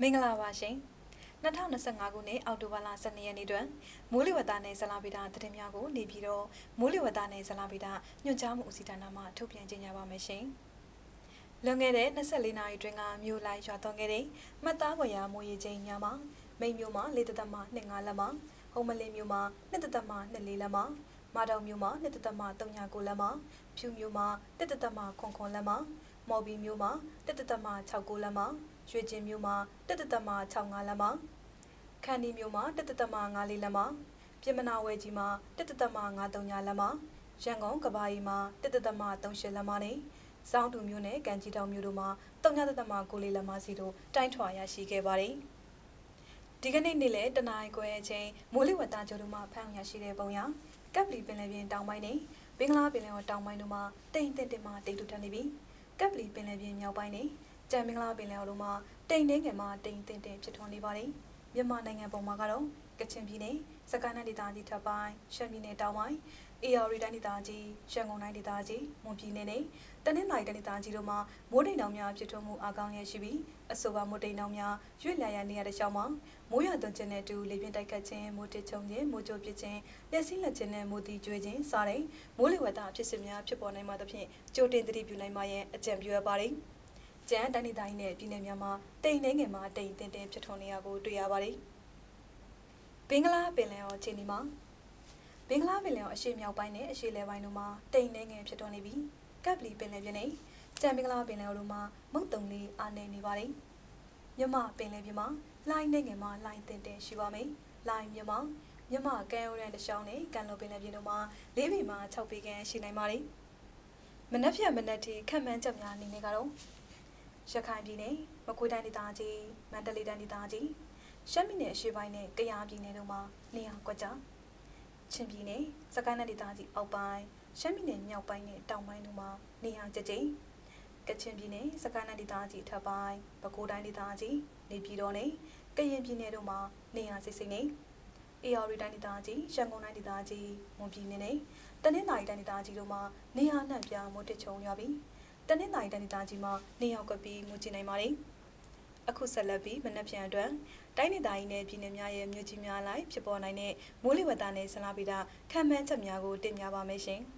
မင်္ဂလာပါရှင်2025ခုနှစ်အောက်တိုဘာလ12ရက်နေ့တွင်မိုးလေဝသနဲ့ဇလာဗီတာသတင်းများကိုနေပြီးတော့မိုးလေဝသနဲ့ဇလာဗီတာညွှန်ကြားမှုဦးစီးဌာနမှထုတ်ပြန်ကြေညာပါမယ်ရှင်လွန်ခဲ့တဲ့24နာရီတွင်ကမြို့လိုက်ရွာသွန်းခဲ့တဲ့မှတ်သားဝရာမိုးရေချိန်များမှာမိန်မြို့မှာလေတသက်မှ25လက်မှဟုံးမလင်းမြို့မှာ2တသက်မှ24လက်မှမာတောင်မြို့မှာ2တသက်မှ39လက်မှဖြူမြို့မှာ1တသက်မှ9လက်မှ မော်ဘီမြို့မှာ1တသက်မှ69လက်မှရွှေကျင်မြို့မှာ1တသက်မှ65လက်မှခန္ဒီမြို့မှာ1တသက်မှ94လက်မှပြင်မနာဝဲကြီးမှာ1တသက်မှ93လက်မှရန်ကုန်ကဘာရီမှာ1တသက်မှ38လက်မှနဲ့စောင်းတူမြို့နယ်ကံကြီးတောင်မြို့တို့မှာ3တသက်မှ9လက်မှစီတို့တိုင်းထွာရရှိခဲ့ပါတယ်ဒီကနေ့နေ့လယ်တနင်္ဂနွေခွဲအချိန်မိုးလေဝသကြိုတို့မှဖမ်းရရှိတဲ့ပုံရကပ်ပလီပင်လယ်ပြင်တောင်ပိုင်းနဲ့ဘင်္ဂလားပင်လယ်ော်တောင်ပိုင်းတို့မှာတိမ်တက်တက်မှတိတ်တူထန်နေပြီး ကပ်ပလီပင်လယ်ပြင်မြောက်ပိုင်းနဲ့ကြံမင်္ဂလာပင်လယ်ော်တို့မှာတိမ်နှင်းငယ်မှတိမ်တင်တင်ဖြစ်ထွန်းနေပါတယ်မြန်မာနိုင်ငံပုံမှာကတော့ကချင်ပြည်နယ်စကိုင်းတိုင်းဒေသကြီးထပ်ပိုင်းရှမ်းပြည်နယ်တောင်ပိုင်း အေရရီတိုင်းဒေသကြီးရှမ်းကုန်တိုင်းဒေသကြီးမွန်ပြည်နယ်နဲ့တနင်္လာရီတိုင်းဒေသကြီးတို့မှာမိုးတိမ်တောင်များဖြစ်ထွန်းမှုအကောင်းရရှိပြီးအဆိုပါမိုးတိမ်တောင်များရွေ့လျာရနေရတဲ့ရှောင်းမှာမိုးရွာသွန်းခြင်းနဲ့တူလေပြင်းတိုက်ခတ်ခြင်းမိုးတစ်ချုံခြင်းမိုးကြိုပစ်ခြင်းလက်စည်းလက်ခြင်းနဲ့မိုးတီကျွေးခြင်းစတဲ့မိုးလေဝသဖြစ်စဉ်များဖြစ်ပေါ်နိုင်မှသဖြင့်ကြိုတင်သတိပြုနိုင်မှရန်အကြံပြုရပါတယ်ကျန်းတိုင်းဒေသကြီးနဲ့ပြည်နယ်များမှာတိမ်နှင်းငယ်မှာတိမ်တင်တင်ဖြစ်ထွန်းနေရကိုတွေ့ရပါတယ်ဘင်္ဂလားပင်လယ်အော်ခြေနေမှာ ဘင်္ဂလားပင်လယ်အော်အရှေ့မြောက်ပိုင်းနဲ့အရှေ့လယ်ပိုင်းတို့မှာတိမ်နှင်းငယ်ဖြစ်ထွန်းနေပြီးကပ်ပလီပင်လယ်ပြင်နဲ့ကြံမင်္ဂလာပင်လယ်အော်တို့မှာမုတ်တုံလေးအားနေနေပါတယ်မြမပင်လယ်ပြင်မှာလိုင်းနေငယ်မှာလိုင်းတင်တင်ရှိပါမယ်လိုင်းမြမမြမကံရိုးရန်တစ်ချောင်းနဲ့ကံလိုပင်လယ်ပြင်တို့မှာ၄ပေမှ6ပေခန့်ရှိနိုင်ပါတယ်မနက်ဖြန်မနက်ထိခန့်မှန်းချက်များအနေနဲ့ကတော့ရခိုင်ပြည်နယ်မကွေးတိုင်းဒေသကြီးမန္တလေးတိုင်းဒေသကြီးရှမ်းပြည်နယ်အရှေ့ပိုင်းနဲ့ကယားပြည်နယ်တို့မှာနေရာကွက်ကြား ချင်းပြည်နယ်စကိုင်းနယ်ဒေသကြီးအောက်ပိုင်းရှမ်းပြည်နယ်မြောက်ပိုင်းနဲ့တောင်ပိုင်းတို့မှာနေရာကျကျကချင်ပြည်နယ်စကိုင်းနယ်ဒေသကြီးထပ်ပိုင်းပဲခူးတိုင်းဒေသကြီးနေပြည်တော်နဲ့ကရင်ပြည်နယ်တို့မှာနေရာစိတ်စိတ်နဲ့အေရရီတိုင်းဒေသကြီးရန်ကုန်တိုင်းဒေသကြီးမွန်ပြည်နယ်နဲ့တနင်္သာရီတိုင်းဒေသကြီးတို့မှာနေရာနှံ့ပြားမိုးတစ်ချုံရွာပြီးတနင်္သာရီတိုင်းဒေသကြီးမှာနေရောက်ကပ်ပြီးမူကြည့်နိုင်ပါတယ် အခုဆက်လက်ပြီးမနက်ဖြန်အတွက်တိုင်းဒေသကြီးနဲ့ပြည်နယ်များရဲ့မြို့ကြီးများလိုက်ဖြစ်ပေါ်နိုင်တဲ့မိုးလေဝသနဲ့ဆလာပီတာခံမှန်းချက်များကိုတင်ပြပါမယ်ရှင်။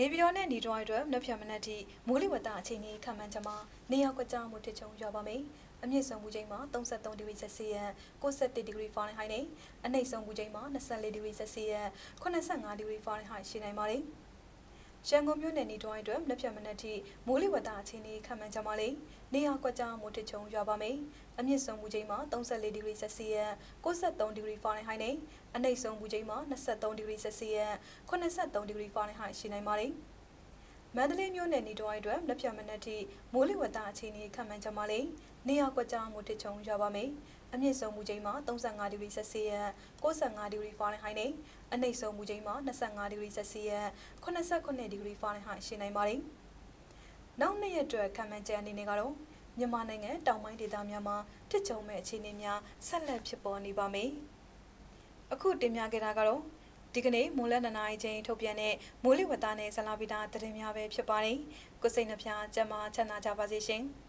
နေပြည်တော်နဲ့ညီတော်အတွက်နှစ်ဖြတ်မနက်ထိမိုးလေဝသအခြေအနေခံမှန်းချက်မှာနေရောက်ကြမှုတစ်ချုံရွာပါမယ်။အမြင့်ဆုံးမူချိန်မှာ33ဒီဂရီဆက်စီယပ်61ဒီဂရီဖာရင်ဟိုက်နဲ့အနိမ့်ဆုံးမူချိန်မှာ24ဒီဂရီဆက်စီယပ်85ဒီဂရီဖာရင်ဟိုက်ရှိနိုင်ပါတယ်။ ရန်ကုန်မြို့နယ်နေတော်အတွက်နှစ်ဖြတ်မနက်ထိမိုးလေဝသအခြေအနေခံမှန်းချက်မှာလေနေရောက်ကြမှုတစ်ချုံရွာပါမယ်။အမြင့်ဆုံးမူချိန်မှာ34ဒီဂရီဆက်စီယပ်63ဒီဂရီဖာရင်ဟိုက်နဲ့အနိမ့်ဆုံးမူချိန်မှာ23ဒီဂရီဆက်စီယပ်83ဒီဂရီဖာရင်ဟိုက်ရှိနိုင်ပါတယ်။မန္တလေးမြို့နယ်နေတော်အတွက်လက်ပြမနက်ထိမိုးလေဝသအခြေအနေခံမှန်းချက်မှာလေနေရောက်ကွက်ကြားမှုတစ်ချုံရွာပါမယ်။အမြင့်ဆုံးမူချိန်မှာ35ဒီဂရီဆက်စီယပ်65ဒီဂရီဖာရင်ဟိုက်နဲ့အနိမ့်ဆုံးမူချိန်မှာ25ဒီဂရီဆက်စီယပ်89ဒီဂရီဖာရင်ဟိုက်ရှိနိုင်ပါတယ်။နောက်နှစ်ရက်အတွက်ခံမှန်းချက်အနေနဲ့ကတော့မြန်မာနိုင်ငံတောင်ပိုင်းဒေသများမှာတစ်ချုံမဲ့အခြေအနေများဆက်လက်ဖြစ်ပေါ်နေပါမယ်။အခုတင်ပြခဲ့တာကတော့ဒီကနေ့မိုးလက်နနာရီချင်းထုတ်ပြန်တဲ့မိုးလေဝသနဲ့ဇလာဗီတာသတင်းများပဲဖြစ်ပါတယ်။ကိုစိတ်နှဖျားကျန်းမာချမ်းသာကြပါစေရှင်။